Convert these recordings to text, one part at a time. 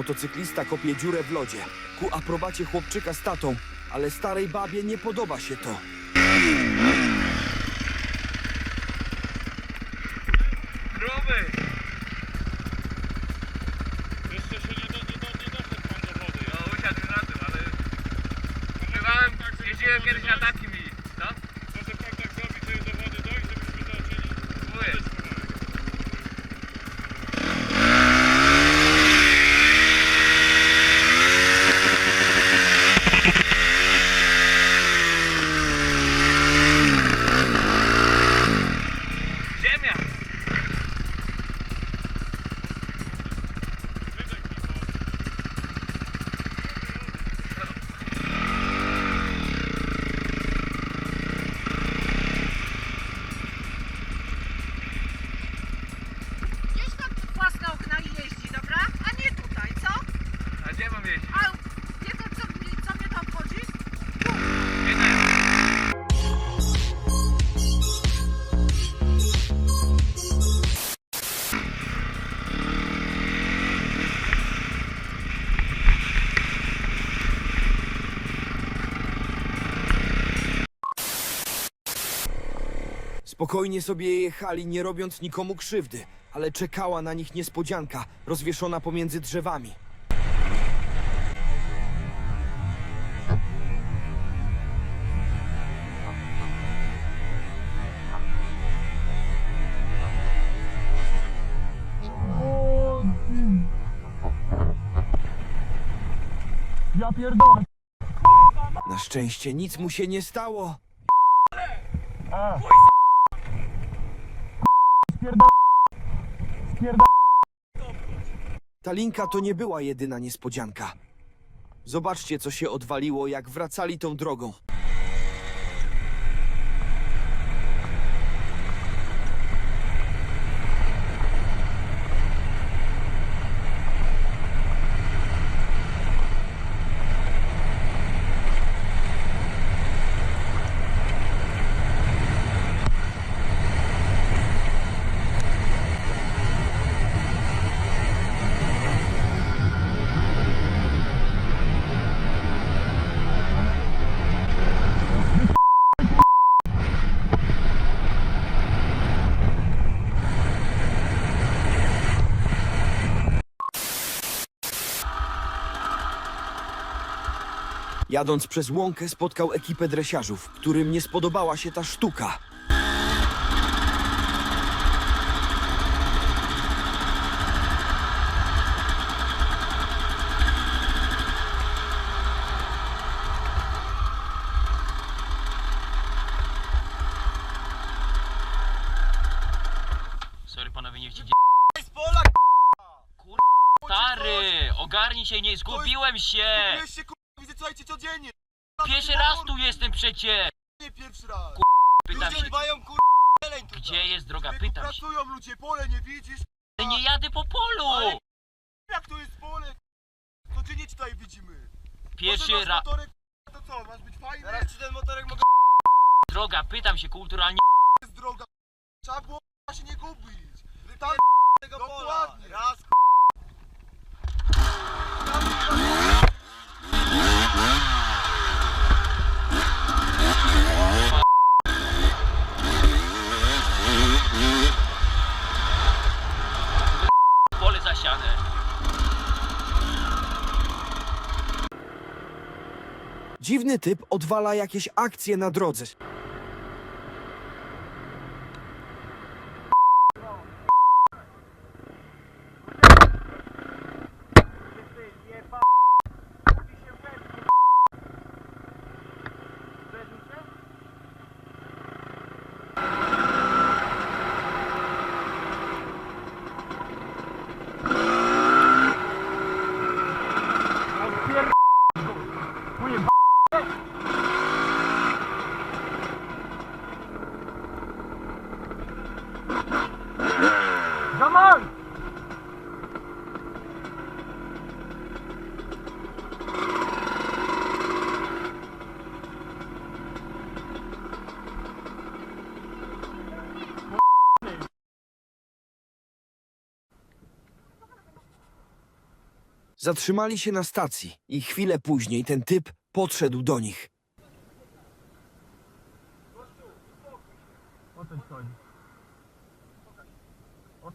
Motocyklista kopie dziurę w lodzie. Ku aprobacie chłopczyka z tatą, ale starej babie nie podoba się to. Gruby! Jeszcze się nie, do, nie, do, nie doszedł pan do wody. No usiadł na tym, ale... Używałem, jeździłem kiedyś na takim Spokojnie sobie jechali, nie robiąc nikomu krzywdy, ale czekała na nich niespodzianka, rozwieszona pomiędzy drzewami. Ja pierdolę. Na szczęście nic mu się nie stało. A. Spierdol... Ta linka to nie była jedyna niespodzianka. Zobaczcie, co się odwaliło, jak wracali tą drogą. Jadąc przez łąkę spotkał ekipę dresiarzów, którym nie spodobała się ta sztuka. Sorry panowie, nie. Stary, ogarnij się, nie zgubiłem się! Słuchajcie codziennie. Pierwszy raz tu jestem przecie! Nie pierwszy raz. Pytam Ludzie się, dbają kurwa jeleń tutaj. gdzie jest droga? Człowieku, Pytam się. Pracują ludzie, pole nie widzisz? Ale nie jadę po polu! Ale- Jak to jest pole? Codziennie tutaj widzimy. Pierwszy raz. motorek, to co, masz być fajny? Teraz ci ten motorek mogę Droga, pytam się kulturalnie. jest droga. Trzeba było się nie gubić. Tego Dokładnie. Raz Dziwny typ odwala jakieś akcje na drodze. Zatrzymali się na stacji i chwilę później ten typ podszedł do nich. O chodzi.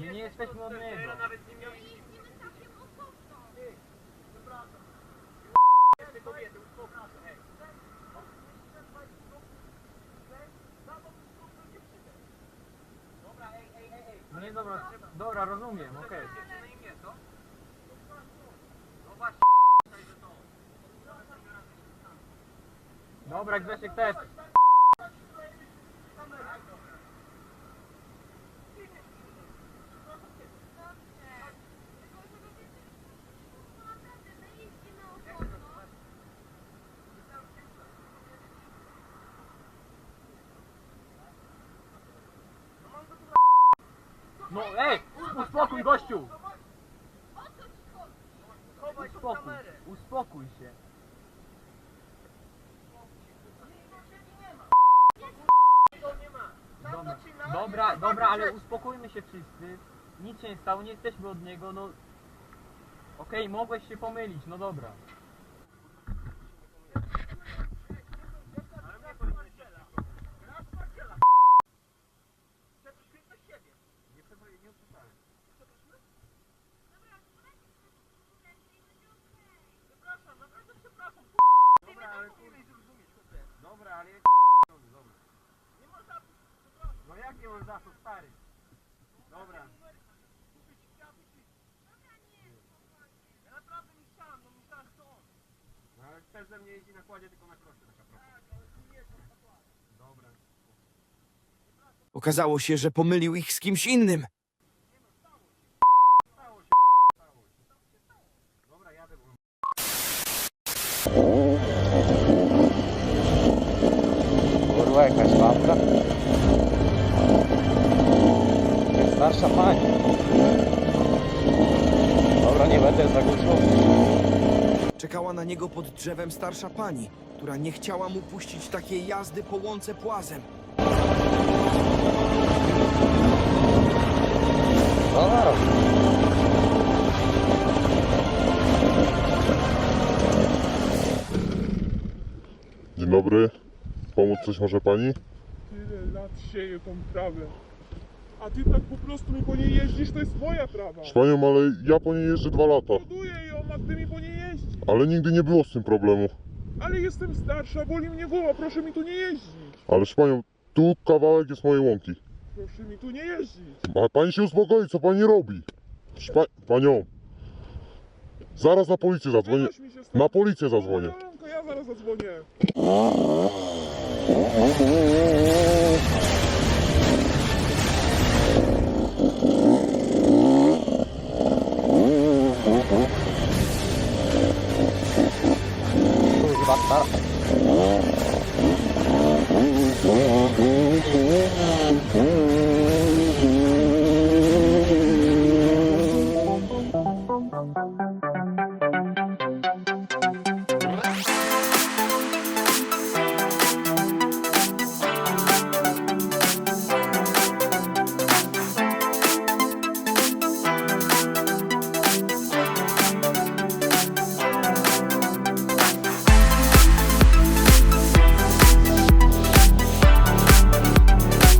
Nie, nie jesteśmy od niego. No nie, dobra, dobra, rozumiem, okej. Dobra, Grzesiek też. No ej, uspokój gościu! Uspokój, uspokój się. Dobra, dobra, dobra, ale uspokójmy się wszyscy. Nic się nie stało, nie jesteśmy od niego, no... Okej, mogłeś się pomylić, no dobra. Dobra, Jak nie mam za to, stary? Dobra. No ale też ze mnie jeździ na kładzie, tylko na krosie taka prosta. Dobra. Okazało się, że pomylił ich z kimś innym. Dobra, jadę, bo... Kurwa, jakaś lampka. Starsza pani. Dobra, nie będę zagłuszał. Czekała na niego pod drzewem starsza pani, która nie chciała mu puścić takiej jazdy po łące płazem. No. Dzień dobry. Pomóc coś może pani? Tyle lat sieję tą trawę. A ty tak po prostu mi po niej jeździsz, to jest moja trawa. Proszę panią, ale ja po niej jeżdżę dwa lata. Hoduję ją, a ty mi po niej jeździsz. Ale nigdy nie było z tym problemu. Ale jestem starsza, boli mnie głowa, proszę mi tu nie jeździć. Ale proszę panią, tu kawałek jest mojej łąki. Proszę mi tu nie jeździć. A pani się uspokoi, co pani robi? Proszę Pa panią. Zaraz na policję zadzwonię. Weź mi się stąd. Na policję zadzwonię. Ja zaraz zadzwonię. うん